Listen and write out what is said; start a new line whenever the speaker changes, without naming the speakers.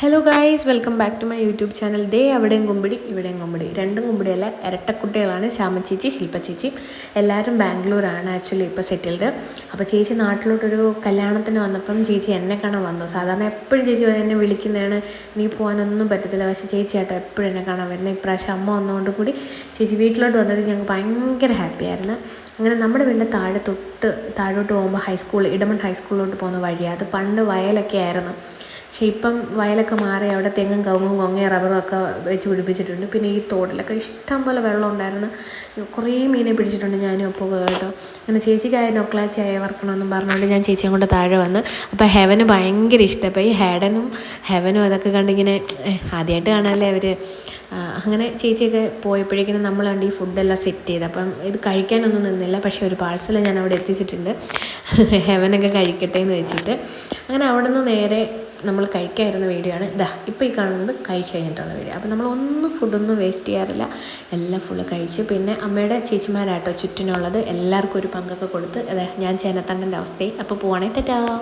Hello guys welcome back to my YouTube channel ദേ അവിടെയും കുമ്പിടി ഇവിടെയും കുമ്പിടി. രണ്ടും കുമ്പിടിയല്ല ഇരട്ടക്കുട്ടികളാണ് ശ്യാമ ചേച്ചി ശില്പ ചേച്ചി. എല്ലാവരും ബാംഗ്ലൂരാണ് ആക്ച്വലി ഇപ്പോൾ സെറ്റിൽഡ് അപ്പോൾ ചേച്ചി നാട്ടിലോട്ടൊരു കല്യാണത്തിന് വന്നപ്പം ചേച്ചി എന്നെ കാണാൻ വന്നു. സാധാരണ എപ്പോഴും ചേച്ചി എന്നെ വിളിക്കുന്നതാണ് എനിക്ക് പോകാനൊന്നും പറ്റത്തില്ല പക്ഷേ ചേച്ചി ആട്ടോ എപ്പോഴും എന്നെ കാണാൻ വരുന്നത് ഇപ്രാവശ്യം അമ്മ വന്നതുകൊണ്ട് കൂടി ചേച്ചി വീട്ടിലോട്ട് വന്നത് ഞങ്ങൾക്ക് ഭയങ്കര ഹാപ്പിയായിരുന്നു അങ്ങനെ നമ്മുടെ വീടിന്റെ താഴെ തൊട്ട് താഴോട്ട് പോകുമ്പോൾ ഹൈസ്കൂൾ ഇടമൺ ഹൈസ്കൂളിലോട്ട് പോകുന്ന വഴിയാണ് അത് പണ്ട് വയലൊക്കെ ആയിരുന്നു. പക്ഷേ ഇപ്പം വയലൊക്കെ മാറി അവിടെ തെങ്ങും കവുങ്ങും കൊങ്ങയും റബ്ബറും ഒക്കെ വെച്ച് പിടിപ്പിച്ചിട്ടുണ്ട്. പിന്നെ ഈ തോട്ടിലൊക്കെ ഇഷ്ടം പോലെ വെള്ളം ഉണ്ടായിരുന്നു. കുറേ മീനെ പിടിച്ചിട്ടുണ്ട് ഞാനും അപ്പോൾ കേട്ടോ. അങ്ങനെ ചേച്ചിക്കായ ആയ വറക്കണമെന്നും പറഞ്ഞുകൊണ്ട് ഞാൻ ചേച്ചിയും കൊണ്ട് താഴെ വന്ന് അപ്പോൾ ഹെവന് ഭയങ്കര ഇഷ്ടമായി ഹെഡനും ഹെവനും അതൊക്കെ കണ്ടിങ്ങനെ ആദ്യമായിട്ട് കാണാമല്ലേ അവർ അങ്ങനെ ചേച്ചിയൊക്കെ പോയപ്പോഴേക്കും നമ്മൾ കണ്ട് ഈ ഫുഡെല്ലാം സെറ്റ് ചെയ്ത്. അപ്പം ഇത് കഴിക്കാനൊന്നും നിന്നില്ല. പക്ഷേ ഒരു പാഴ്സൽ ഞാൻ അവിടെ എത്തിച്ചിട്ടുണ്ട്. ഹെവനൊക്കെ കഴിക്കട്ടെ എന്ന് വെച്ചിട്ട്. അങ്ങനെ അവിടെ നിന്ന് നേരെ നമ്മൾ കഴിക്കാതിരുന്ന വീഡിയോ ആണ് ഇതാ ഇപ്പോൾ ഈ കാണുന്നത് കഴിച്ച് കഴിഞ്ഞിട്ടുള്ള വീഡിയോ. അപ്പോൾ നമ്മളൊന്നും ഫുഡൊന്നും വേസ്റ്റ് ചെയ്യാറില്ല. എല്ലാം ഫുള്ള് കഴിച്ച്. പിന്നെ അമ്മയുടെ ചേച്ചിമാരാട്ടോ ചുറ്റിനുള്ളത്. എല്ലാവർക്കും ഒരു പങ്കൊക്കെ കൊടുത്ത് അതെ ഞാൻ ചേനത്തണ്ടന്റെ അവസ്ഥയിൽ. അപ്പോൾ പോവാണേ. ടാറ്റാ.